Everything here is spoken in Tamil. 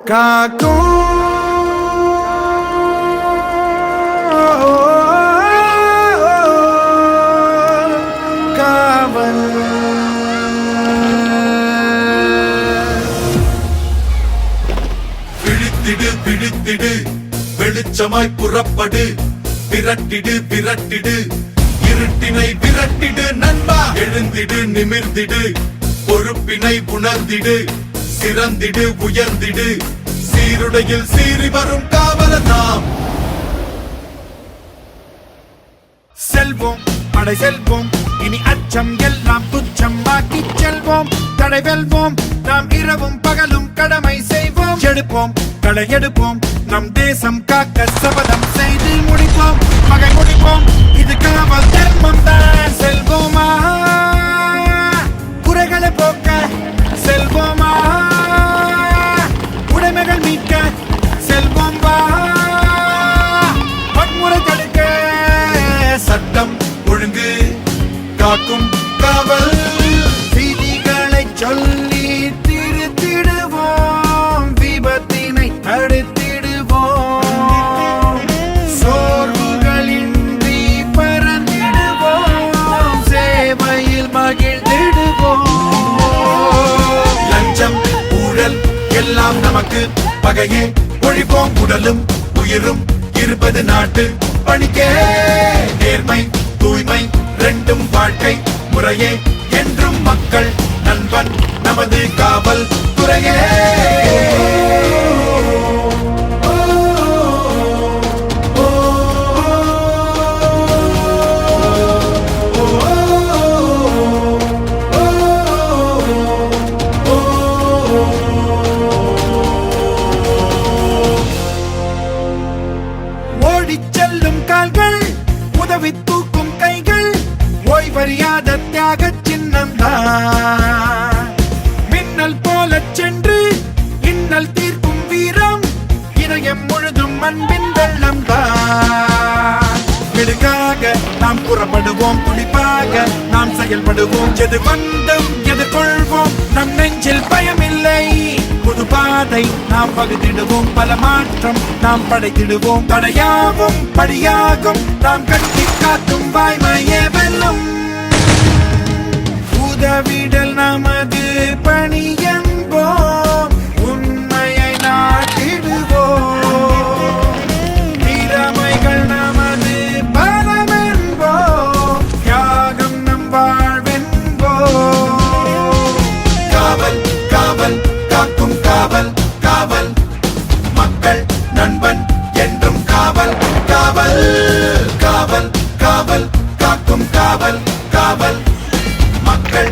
காக்கும் பிடித்திடு பிடித்திடு. வெளிச்சமாய் புறப்படு. விரட்டிடு விரட்டிடு. இருட்டினை விரட்டிடு நண்பா. எழுந்திடு நிமிர்ந்திடு. பொறுப்பினை உணர்ந்திடு. சிறந்திடு உயர்ந்திடு. சீருடையில் சீறி வரும் காவல நாம். செல்வோம் படை செல்வோம். இனி அச்சம் எல்லாம் துச்சம் ஆக்கி செல்வோம். தடை வெல்வோம் நாம் இரவும் பகலும் கடமை செய்வோம். எடுப்போம் களை எடுப்போம். நம் தேசம் காக்க சபதம் செய்து முடிப்போம். மகை முடிப்போம். தடுக்க செல்வம் வன்முறை தடுக்க சட்டம் ஒழுங்கு காக்கும் காவல். விதிகளை சொல்லி திருத்திடுவோம். விபத்தினை தடுத்திடுவோம். சோர்வுகளின்றி பறந்திடுவோம். சேவையில் மகிழ்ந்திடுவோம். லஞ்சம் ஊழல் எல்லாம் நமக்கு பகையே ஒழிப்போம் உடலும் உயிரும் இருப்பது நாட்டு பணிக்கே. நேர்மை தூய்மை ரெண்டும் வாழ்க்கை முறையே என்றும் மக்கள் நண்பன் நமது காவல் ஓய்வறியாத தியாக சின்னம்தான். மின்னல் போல சென்று இன்னல் தீர்க்கும் வீரம் இதயம் முழுதும் அன்பின் வெள்ளம் தான் விடுக்காக நாம் புறப்படுவோம் துடிப்பாக நாம் செயல்படுவோம் எது வந்தும் எதிர்கொள்வோம் நம் நெஞ்சில் பயமில்லை. புது பாதை நாம் பகுதிடுவோம் பல மாற்றம் நாம் படைத்திடுவோம். தடையாகும் படியாகும் நாம் கட்டி காத்தும் வாய்மையே காவல் மக்கள்